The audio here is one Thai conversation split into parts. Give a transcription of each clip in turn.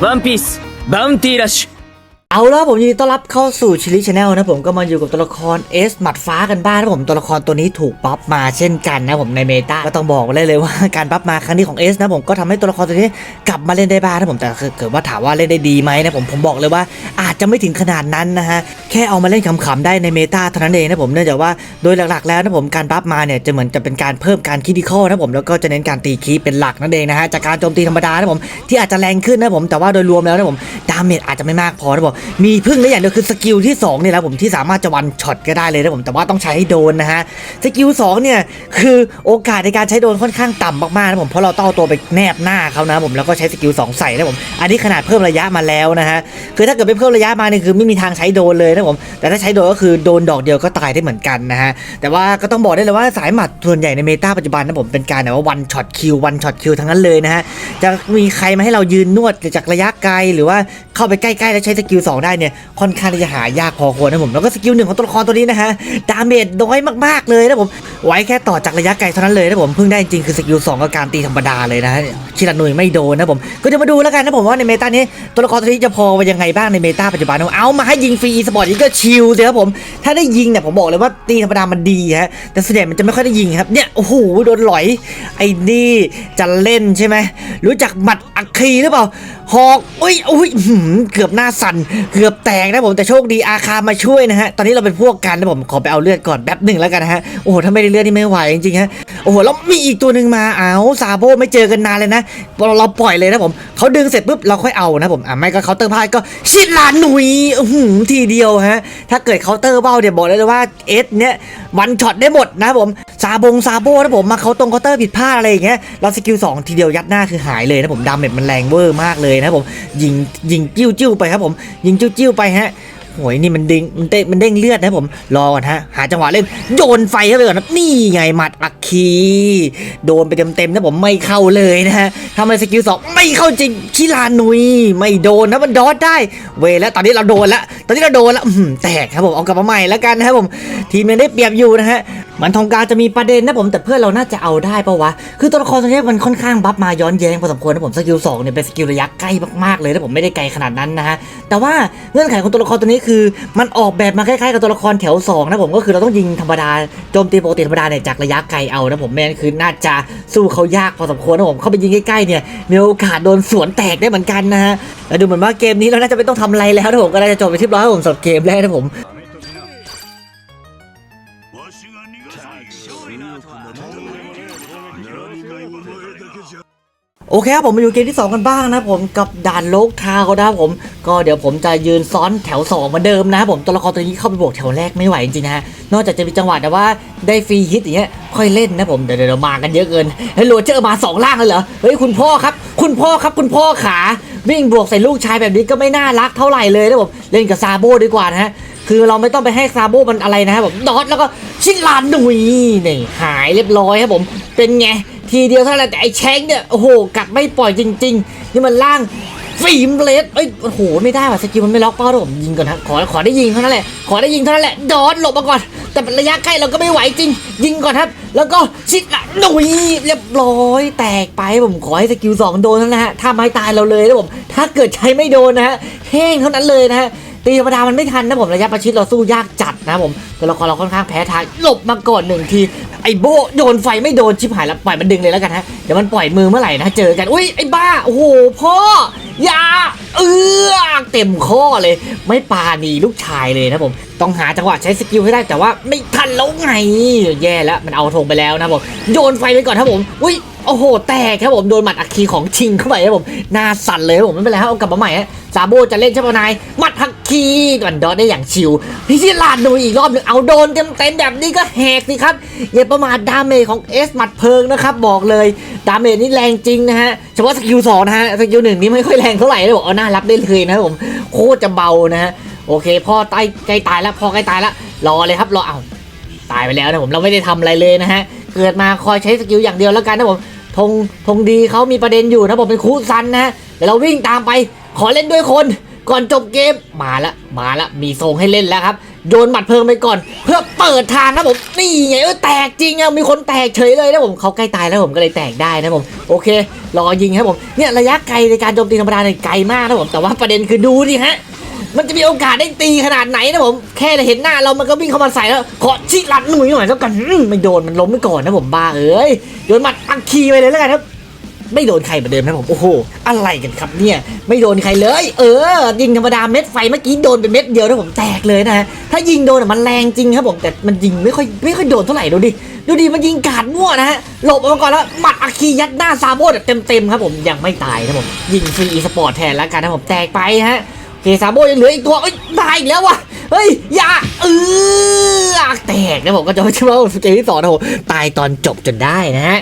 ワンピースバウンティーラッシュ เอาแล้วผมยินดีต้อนรับเข้าสู่ชิลิชแนลนะผมก็มาอยู่กับตัวละครเอสหมัดฟ้ากันบ้างนะผมตัวละครตัวนี้ถูกบัฟมาเช่นกันนะผมในเมตาก็ต้องบอกเลยเลยว่าการบัฟมาครั้งนี้ของเอสนะผมก็ทำให้ตัวละครตัวนี้กลับมาเล่นได้บ้างนะผมแต่เกิดว่าถามว่าเล่นได้ดีไหมนะผมผมบอกเลยว่าอาจจะไม่ถึงขนาดนั้นนะฮะแค่เอามาเล่นขำๆได้ในเมตาเท่านั้นเองนะผมเนื่องจากว่าโดยหลักๆ แล้วนะผมการบัฟมาเนี่ยจะเหมือนจะเป็นการเพิ่มการคิดดิคอนะผมแล้วก็จะเน้นการตีคีเป็นหลักนั่นเองนะฮะจากการโจมตีธรรมดานะผมที่อาจจะแรงขึ้นนะผมแต่ว่าโดยรวมแล้วนะผมดาเมจอาจจะไม่มากพอนะผมมีพึ่งได้อย่างเดียวคือสกิลที่2เนี่ยแหละผมที่สามารถจะวันช็อตก็ได้เลยนะผมแต่ว่าต้องใช้ให้โดนนะฮะสกิล2เนี่ยคือโอกาสในการใช้โดนค่อนข้างต่ำมากๆนะผมเพราะเราต้องเอาตัวไปแนบหน้าเขานะผมแล้วก็ใช้สกิล2ใส่นะผมอันนี้ขนาดเพิ่มระยะมาแล้วนะฮะคือถ้าเกิดไม่เพิ่มระยะมาเนี่ยคือไม่มีทางใช้โดนเลยนะผมแต่ถ้าใช้โดนก็คือโดนดอกเดียวก็ตายได้เหมือนกันนะฮะแต่ว่าก็ต้องบอกได้เลยว่าสายหมัดส่วนใหญ่ในเมตาปัจจุบันนะผมเป็นการแบบว่าวันช็อตคิววันช็อตคิวทั้งนั้นเลยนะฮะจะมีใครมาให้เรายืนนวดจากระยะไกลหรือว่า เข้าไปใกล้ๆ แล้วใช้สกิล2ได้เนี่ยค่อนข้างที่จะหายากพอควรนะผมแล้วก็สกิลหนึ่งของตัวละครตัวนี้นะฮะดาเมจน้อยมากๆเลยนะผมไว้แค่ต่อจากระยะไกลเท่านั้นเลยนะผมเพิ่งได้จริงคือสกิล2กับการตีธรรมดาเลยนะชิรานุยไม่โดนนะผมก็จะมาดูแล้วกันนะผมว่าในเมตานี้ตัวละครตัวนี้จะพอไปยังไงบ้างในเมตาปัจจุบันเอามาให้ยิงฟรีอีสปอร์ตนี้ก็ชิลเลยครับผมถ้าได้ยิงเนี่ยผมบอกเลยว่าตีธรรมดามันดีฮะแต่เส่วนใหญ่มันจะไม่ค่อยได้ยิงครับเนี่ยโอ้โหโดนหลอยไอ้นี่จะเล่นใช่ไหมรู้จักหมัดอัคคีหรือเปล่า หอกอุ้ยอุ้ยเกือบหน้าสั่นเกือบแตกนะผมแต่โชคดีอาคามาช่วยนะฮะตอนนี้เราเป็นพวกกันนะผมขอไปเอาเลือดก่อนแป๊บหนึ่งแล้วกันนะฮะโอ้โหถ้าไม่ได้เลือดนี่ไม่ไหวจริงๆฮะโอ้โหแล้วมีอีกตัวหนึ่งมาเอาซาโบไม่เจอกันนานเลยนะเราเราปล่อยเลยนะผมเขาดึงเสร็จปุ๊บเราค่อยเอานะผมอะไม่ก็เคาน์เตอร์พาดก็ชิดลาหนุยอื้อหือทีเดียวฮะถ้าเกิดเคาน์เตอร์เบ้าเดี๋ยวบอกเลยเลยว่าเอสเนี่ยวันช็อตได้หมดนะผมซาบงซาโบนะผมมาเขาตรงเคาน์เตอร์ผิดพลาดอะไรอย่างเงี้ยเราสกิลสองทีเดียวยัดหน้าคือหายเลยนะผมดาเมจมันแรงเวอร์มากเลยนะผมยิงยิงจิ้วจิ้วไปครับผมยิงจิ้วจิ้วไปฮะ โอ้ยนี่มันเด้งมันเด้งมันเด้งเลือดนะผมรอก่อนฮะหาจังหวะเล่นโยนไฟเข้าไปก่อนนะนี่ไงหมัดอัคคีโดนไปเต็มๆนะผมไม่เข้าเลยนะฮะทำไมสกิลสองไม่เข้าจริงชิลานุยไม่โดนนะมันดอดได้ เวยแล้วตอนนี้เราโดนแล้วตอนนี้เราโดนแล้วแตกครับผมเอากลับมาใหม่แล้วกันนะครับผมทีมยังได้เปรียบอยู่นะฮะมันทองกาจะมีประเด็นนะผมแต่เพื่อนเราน่าจะเอาได้ปะวะ คือตัวละครตัวนี้มันค่อนข้างบัฟมาย้อนแย้งพอสมควรนะผมสกิลสองเนี่ยเป็นสกิลระยะใกล้มากๆเลยนะผมไม่ได้ไกลขนาดนั้นนะฮะแต่ว่าเงื่อนไขของตัวละครตัวนี้คือมันออกแบบมาคล้ายๆกับตัวละครแถว2นะผมก็คือเราต้องยิงธรรมดาโจมตีปกติธรรมดาเนี่ยจากระยะไกลเอานะผมแม่นคือน่าจะสู้เขายากพอสมควรนะผมเข้าไปยิงใกล้ๆเนี่ยมีโอกาสโดนสวนแตกได้เหมือนกันนะฮะแล้วดูเหมือนว่าเกมนี้เราน่าจะไม่ต้องทำอะไรแล้วนะผมก็น่าจะจบไปที่ร้อยครับผมสำหรับเกมแรกนะผม โอเคครับผมมาอยู่เกมที่ 2 กันบ้างนะผมกับด่านโลกทาวนะผม ก็เดี๋ยวผมจะยืนซ้อนแถว2เหมือนเดิมนะผมตัวละครตัวนี้เข้าไปบวกแถวแรกไม่ไหวจริงๆนะฮะนอกจากจะมีจังหวะแต่ว่าได้ฟรีฮิตอย่างเงี้ยค่อยเล่นนะผมเดี๋ยวเดี๋ยวมากันเยอะเกินเฮ้ยโรเจอร์มาสองล่างเลยเหรอเฮ้ยคุณพ่อครับ คุณพ่อครับคุณพ่อขาวิ่งบวกใส่ลูกชายแบบนี้ก็ไม่น่ารักเท่าไหร่เลยนะผมเล่นกับซาโบดีกว่านะฮะคือเราไม่ต้องไปให้ซาโบมันอะไรนะครับผมดอทแล้วก็ชิลานดุยนี่หายเรียบร้อยครับผม เป็นไง ทีเดียวเท่านั้นแต่ไอ้แชงเนี่ยโอ้โหกัดไม่ปล่อยจริง ๆ นี่มันล่างฟิล์มเลสเอ้ยโอ้โหไม่ได้ว่ะสกิลมันไม่ล็อกเป้าผมยิงก่อนนะขอขอได้ยิงเท่านั้นแหละขอได้ยิงเท่านั้นแหละดอดหลบมาก่อน แต่ระยะใกล้เราก็ไม่ไหวจริง ยิงก่อนครับ แล้วก็ชิดละหนุยเรียบร้อยแตกไปผมขอให้สกิลสองโดนนั้นนะฮะถ้าไม่ตายเราเลยนะผมถ้าเกิดใช้ไม่โดนนะฮะแห้งเท่านั้นเลยนะฮะ ตีธรรมดามันไม่ทันนะผมระยะประชิดเราสู้ยากจัดนะผมตัวละครเราค่อนข้างแพ้ทางหลบมาก่อนหนึ่งทีไอ้โบโดนไฟไม่โดนชิบหายแล้วปล่อยมันดึงเลยแล้วกันฮะเดี๋ยวมันปล่อยมือเมื่อไหร่นะเจอกันอุ้ยไอ้บ้าโอ้โหพ่ออย่าเออเต็มข้อเลย ไม่ปาณีลูกชายเลยนะผมต้องหาจังหวะใช้สกิลให้ได้แต่ว่าไม่ทันแล้วไงแย่แล้วมันเอาธงไปแล้วนะผมโยนไฟไปก่อนครับผมอุ้ย โอ้โห แตกครับผมโดนหมัดอัคคีของจริงเข้าไปครับผมหน้าสั่นเลยครับผมไม่เป็นไรครับเอากลับมาใหม่ฮะซาโบจะเล่นใช่ไหมนายหมัดอัคคีมันดอดได้อย่างชิวพี่ที่ลาดดูอีกรอบหนึ่งเอาโดนเต็มเต็มแบบนี้ก็แหกสิครับอย่าประมาทดาเมจของเอสหมัดเพลิงนะครับบอกเลยดาเมจนี่แรงจริงนะฮะเฉพาะสกิลสองนะฮะสกิลหนึ่งนี่ไม่ค่อยแรงเท่าไหร่เลยบอกเอาหน้ารับได้เลยนะครับผมโคตรจะเบานะฮะโอเคพ่อใกล้ใกล้ตายแล้วพ่อใกล้ตายแล้วรอเลยครับรอเอาตายไปแล้วนะผมเราไม่ได้ทำอะไรเลยนะฮะเกิดมาคอยใช้สกิลอย่างเดียวแล้วกันนะผม ธงธงดีเขามีประเด็นอยู่นะผมเป็นคูซันนะเดี๋ยวเราวิ่งตามไป ขอเล่นด้วยคน ก่อนจบเกมมาละมาละมีทรงให้เล่นแล้วครับ โยนหมัดเพลิงไปก่อน เพื่อเปิดทางนะผมนี่ไงเออแตกจริงอะมีคนแตกเฉยเลยนะผมเขาใกล้ตายแล้วผมก็เลยแตกได้นะผมโอเค รอยิงครับผมเนี่ยระยะไกลในการโจมตีธรรมดาเนี่ยไกลมากนะผมแต่ว่าประเด็นคือดูดิฮะ มันจะมีโอกาสได้ตีขนาดไหนนะผม แค่เห็นหน้าเรามันก็วิ่งเข้ามาใส่แล้วขอชิลัดหนุ่ยหน่อยแล้วกันมไม่โดนมันล้มไปก่อนนะผมบ้าเอ้ยโยนหมัดอังคีไปเลยแล้วกันครับไม่โดนใครเหมือนเดิมนะผมโอ้โหอะไรกันครับเนี่ย ไม่โดนใครเลย เออ ยิงธรรมดาเม็ดไฟเมื่อกี้โดนเป็นเม็ดเดียวนะผมแตกเลยนะฮะถ้ายิงโดนอะมันแรงจริงครับผมแต่มันยิงไม่ค่อยไม่ค่อยโดนเท่าไหร่ดูดิดูดิมันยิงกาดมั่วนะฮะหลบออกมาก่อนแล้วหมัดอาคียัดหน้าซาโบแบบเต็มๆครับผมยังไม่ตายนะผมยิงฟรีสปอร์ตแทนแล้วกันนะผมแตกไปฮะ เคซาโบยังเหลืออีกตัวเอ้ยตายอีกแล้ววะเฮ้ยอย่าเออแตกนะผมก็จะไม่ใช่ว่าเกมที่สองนะผมตายตอนจบจนได้นะฮะ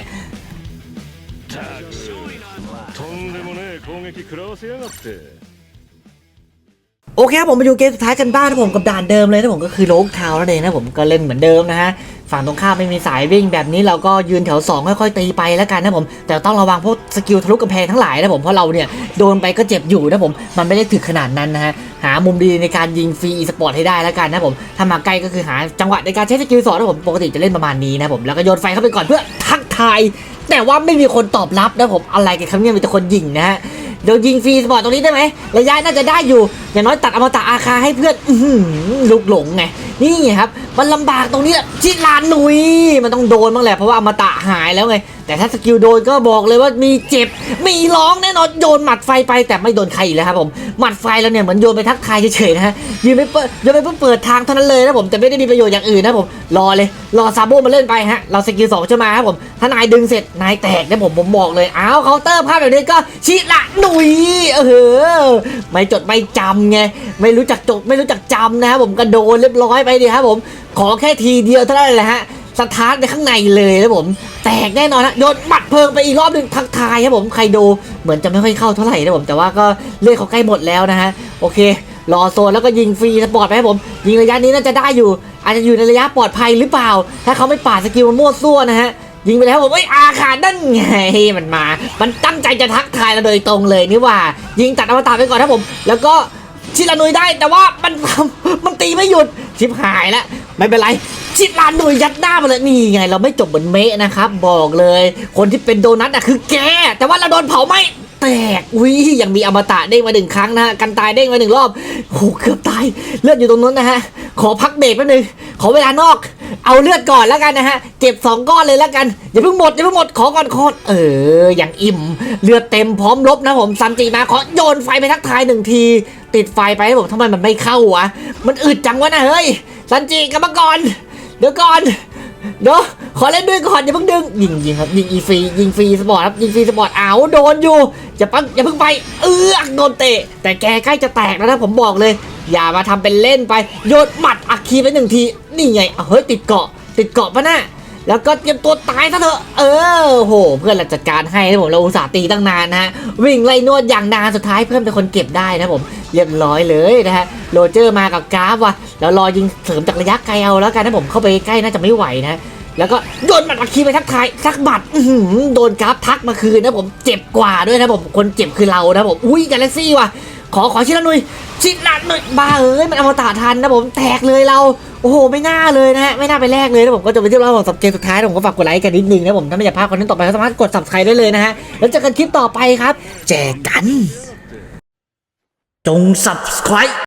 โอเคครับผมไปดูเกมสุดท้ายกันบ้างนะผมกับด่านเดิมเลยนะผมก็คือโลกเทาวน์นั่นเองนะผมก็เล่นเหมือนเดิมนะฮะ ฝั่งตรงข้ามไม่มีสายวิ่งแบบนี้เราก็ยืนแถว2ค่อยๆตีไปแล้วกันนะผม แต่ต้องระวังพวกสกิลทะลุกำแพงทั้งหลายนะผมเพราะเราเนี่ยโดนไปก็เจ็บอยู่นะผมมันไม่ได้ถึกขนาดนั้นนะฮะหามุมดีในการยิงฟรีอีสปอร์ตให้ได้แล้วกันนะผมถ้ามาใกล้ก็คือหาจังหวะในการใช้สกิลสอนนะผมปกติจะเล่นประมาณนี้นะผมแล้วก็โยนไฟเข้าไปก่อนเพื่อทักทายแต่ว่าไม่มีคนตอบรับนะผมอะไรกันครับเนี่ยมีแต่คนยิงนะฮะเดี๋ยวยิงฟรีสปอร์ตตรงนี้ได้ไหมระยะน่าจะได้อยู่อย่างน้อยตัดอมตะอาคาให้เพื่อนอลุกหลงไง นี่ไงครับ มันลำบากตรงนี้แหละที่ลานหนุยมันต้องโดนบ้างแหละเพราะว่าอมตะหายแล้วไง แต่ถ้าสกิลโดนก็บอกเลยว่ามีเจ็บ มีร้องแน่นอนโยนหมัดไฟไปแต่ไม่โดนใครอีกแล้วครับผมหมัดไฟแล้วเนี่ยเหมือนโยนไปทักทายเฉยๆนะฮะยืนไปเปิดโยนไปเพื่อเปิดทางเท่านั้นเลยนะผมแต่ไม่ได้มีประโยชน์อย่างอื่นนะผมรอเลยรอซาโบมาเล่นไปฮะเราสกิลสองจะมาครับผมถ้านายดึงเสร็จนายแตกนะผมผมบอกเลยอ้าวเคาน์เตอร์ภาพแบบนี้ก็ชิละหนุยเออไม่จดไม่จำไงไม่รู้จักจดไม่รู้จักจำนะครับผมกระโดนเรียบร้อยไปดิครับผมขอแค่ทีเดียวเท่านั้นแหละฮะสตาร์ทในข้างในเลยนะผม แตกแน่นอนนะโยนหมัดเพลิงไปอีกรอบหนึ่งทักทายครับผมใครดูเหมือนจะไม่ค่อยเข้าเท่าไหร่นะผมแต่ว่าก็เลือดเขาใกล้หมดแล้วนะฮะโอเครอโซนแล้วก็ยิงฟรีสปอร์ตไปให้ผม ยิงระยะนี้น่าจะได้อยู่ อาจจะอยู่ในระยะปลอดภัยหรือเปล่า ถ้าเขาไม่ปาดสกิลมันมั่วซั่วนะฮะยิงไปแล้วผมเอ้อาขาดนั่นไงมันมา มันตั้งใจจะทักทายเราโดยตรงเลยนี่ว่า ยิงตัดอวตารไปก่อนนะผม แล้วก็ชิลานุยได้แต่ว่ามันมันตีไม่หยุดชิบหายแล้ว ไม่เป็นไรชิดลานหนุ่ยยัดหน้ามาเลยนี่ไง เราไม่จบเหมือนเมะนะครับ บอกเลย คนที่เป็นโดนัทอะคือแก แต่ว่าเราโดนเผาไหมแตกอุ้ยยังมีอมตะเด้งมาหนึ่งครั้งนะฮะกันตายเด้งมาหนึ่งรอบโหเกือบตายเลือดอยู่ตรงนั้นนะฮะขอพักเบรกแป๊บนึงขอเวลานอก เอาเลือดก่อนแล้วกันนะฮะเก็บสองก้อนเลยแล้วกันอย่าเพิ่งหมดอย่าเพิ่งหมดขอก่อนขอเอออย่างอิ่ม เลือดเต็มพร้อมลบนะผมซันจิมาขอโยนไฟไปทักทายหนึ่งที ติดไฟไปให้ผมทำไมมันไม่เข้าวะมันอึดจังวะนะเฮ้ย ซันจิกลับมาก่อน เดี๋ยวก่อน เดี๋ยวขอเล่นด้วยก่อนอย่าเพิ่งดึง ยิงยิงครับยิงอีฟรียิงฟรีสปอร์ตครับยิงฟรีสปอร์ตอ้าวโดนอยู่อย่าปังอย่าเพิ่งไป เออโดนเตะ แต่แกใกล้จะแตกแล้วนะผมบอกเลย อย่ามาทำเป็นเล่นไปโยนหมัดอักคีไปหนึ่งที นี่ไงเอาเฮ้ยติดเกาะ ติดเกาะปะน่ะ แล้วก็เตรียมตัวตายซะเถอะ เออโห เพื่อนเราจัดการให้นะผมเราอุตส่าห์ตีตั้งนานนะฮะ วิ่งไล่นวดอย่างนานสุดท้ายเพื่อนเป็นคนเก็บได้นะผม เรียบร้อยเลยนะฮะ โรเจอร์มากับกราฟว่ะ แล้วรอยิงเสริมจากระยะไกลเอาแล้วกันนะผม เข้าไปใกล้น่าจะไม่ไหวนะ แล้วก็โดนหมัดอักคีไปทักทายทักบัดอื้อหือโดนกราฟทักมาคืนนะผม เจ็บกว่าด้วยนะผม คนเจ็บคือเรานะผม อุ้ยกาแล็กซี่ว่ะ ขอขอชิลานุยชิลานุยบ้าเอ้ยมันอมตะทันนะผม แตกเลยเรา โอ้โห ไม่น่าเลยนะฮะ ไม่น่าไปแลกเลยนะผมก็จะไปเที่ยบรอบของสับเกมสุดท้ายผมก็ฝากกดไลค์กันนิดนึงนะผม ถ้าไม่อยากพลาดคอนเทนต์ต่อไปก็สามารถกด subscribe ได้เลยนะฮะ แล้วเจอกันคลิปต่อไปครับ แจกกัน จง subscribe